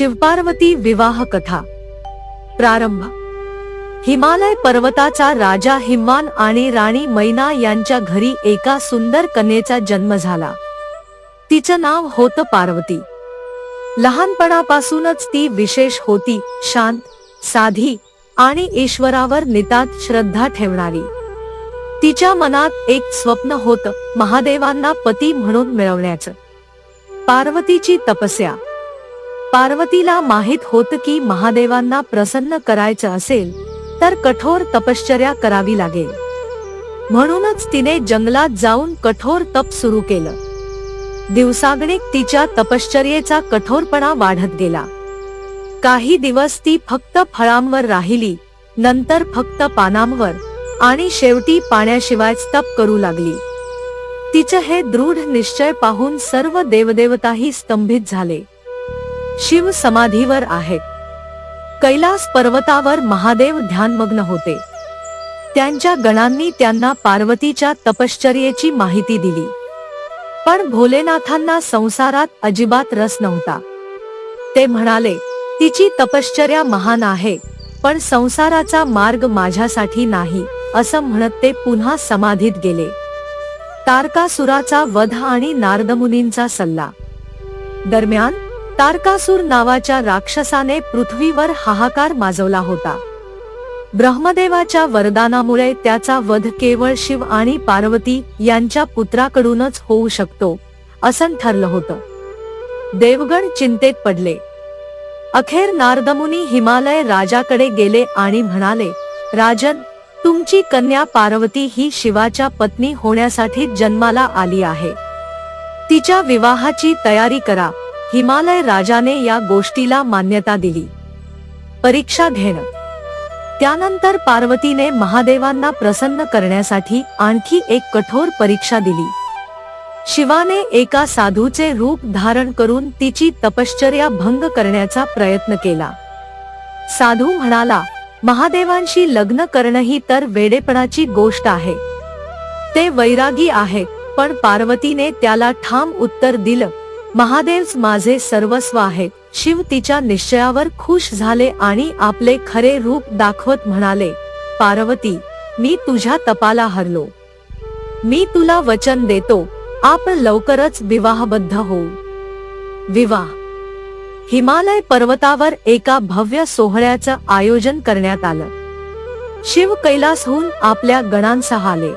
शिवपार्वती विवाह कथा. प्रारंभ. हिमालय पर्वताचा राजा हिमवान आणि राणी मैना यांच्या घरी एका सुंदर कन्येचा जन्म झाला. तिचं नाव होतं पार्वती. लहानपणापासूनच ती विशेष होती शांत साधी आणि ईश्वरावर नितात श्रद्धा ठेवणारी. तिच्या मनात एक स्वप्न होतं महादेवांना पती म्हणून मिळवण्याचं. पार्वतीची तपस्या. पार्वतीला माहीत होत की महादेवांना प्रसन्न करायचं असेल तर कठोर तपश्चर्या करावी लागेल. म्हणूनच तिने जंगलात जाऊन कठोर तप सुरू केलं. दिवसागणिक तिच्या तपश्चर्येचा कठोरपणा वाढत गेला. काही दिवस ती फक्त फळांवर राहिली नंतर फक्त पानांवर आणि शेवटी पाण्याशिवाय तप करू लागली. तिचं हे दृढ निश्चय पाहून सर्व देवदेवताही स्तंभित झाले. शिव समाधीवर आहेत कैलास पर्वतावर महादेव ध्यानमग्न होते. त्यांच्या गणांनी त्यांना पार्वतीच्या तपश्चर्येची माहिती दिली. पण भोलेनाथांना संसारात अजिबात रस नव्हता. ते म्हणाले तिची तपश्चर्या महान आहे पण संसाराचा मार्ग माझ्यासाठी नाही असं म्हणत ते पुन्हा समाधीत गेले. तारकासुराचा वध आणि नारदमुनींचा सल्ला. दरम्यान तारकासूर नावाच्या राक्षसाने पृथ्वीवर हाहाकार माजवला होता. ब्रह्मदेवाच्या वरदानामुळे त्याचा वध केवळ शिव आणि पार्वती यांच्या पुत्राकडूनच होऊ शकतो असं ठरलं होतं. देवगण चिंतेत पडले. अखेर नारदमुनी हिमालय राजाकडे गेले आणि म्हणाले राजन तुमची कन्या पार्वती ही शिवाच्या पत्नी होण्यासाठी जन्माला आली आहे. तिच्या विवाहाची तयारी करा. हिमालय राजाने या गोष्टीला मान्यता दिली. परीक्षा घेणं. त्यानंतर पार्वतीने महादेवांना प्रसन्न करण्यासाठी आणखी एक कठोर परीक्षा दिली. शिवाने एका साधूचे रूप धारण करून तिची तपश्चर्या भंग करण्याचा प्रयत्न केला. साधू म्हणाला महादेवांशी लग्न करणं ही तर वेडेपणाची गोष्ट आहे. ते वैरागी आहे पण पार्वतीने त्याला ठाम उत्तर दिलं महादेवच माझे सर्वस्व आहेत शिव तिच्या निश्चयावर खुश झाले आणि आपले खरे रूप दाखवत म्हणाले पार्वती मी तुझ्या तपाला हरलो. मी तुला वचन देतो आपण लवकरच विवाहबद्ध होऊ. विवाह. हिमालय पर्वतावर एका भव्य सोहळ्याचं आयोजन करण्यात आलं. शिव कैलासहून आपल्या गणांसह आले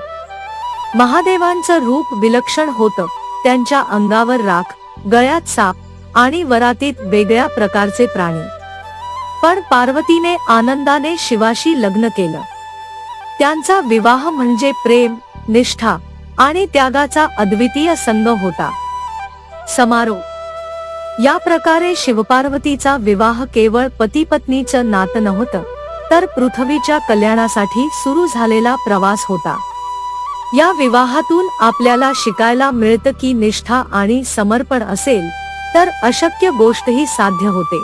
महादेवांचं रूप विलक्षण होतं. त्यांच्या अंगावर राख गळ्यात साप आणि वरातीत वेगळ्या प्रकारचे प्राणी. पण पार्वतीने आनंदाने शिवाशी लग्न केलं. त्यांचा विवाह म्हणजे प्रेम निष्ठा आणि त्यागाचा अद्वितीय संघ होता. समारोह या प्रकारे शिवपार्वतीचा विवाह केवळ पती पत्नीचं नातं नव्हतं तर पृथ्वीच्या कल्याणासाठी सुरू झालेला प्रवास होता. या विवाहातून आपल्याला शिकायला मिळतं की निष्ठा आणि समर्पण असेल तर अशक्य गोष्टही साध्य होते.